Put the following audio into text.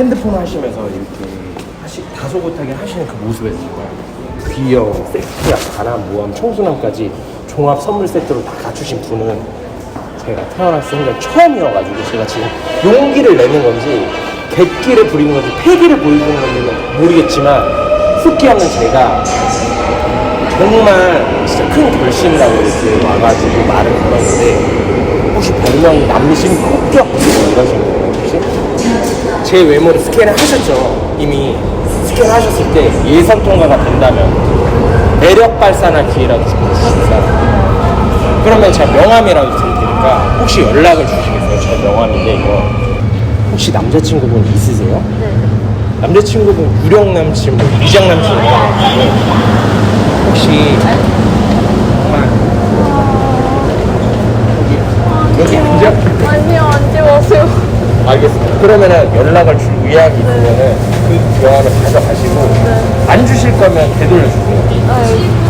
핸드폰 하시면서 이렇게 하시, 다소곳하게 하시는 그 모습에서 정말 귀여운 섹시한 바람, 모함, 청순함까지 종합 선물 세트로 다 갖추신 분은 제가 태어난 순간 처음이어가지고 제가 지금 용기를 내는 건지 객기를 부리는 건지 패기를 보여주는 건지는 모르겠지만 습기 없는 제가 정말 진짜 큰 결심이라고 이렇게 와가지고 말을 걸었는데 혹시 별명이 남신 폭격 이러신 거예요 혹시? 제 외모를 스캔을 하셨죠 이미 스캔 하셨을 때 예선 통과가 된다면 매력 발산할 기회라도 주신다 그러면 제가 명함이라도 드릴 테니까 혹시 연락을 주시겠어요? 저 명함인데 이거 혹시 남자친구분 있으세요? 네. 남자친구분 유령 남친, 뭐 위장 남친 있잖아요. 혹시 정말 여기 여기 앉아? 알겠습니다. 그러면은 연락을 줄 의향이 있으면은 그 명함을 가져가시고 안 주실 거면 되돌려 주세요. 아,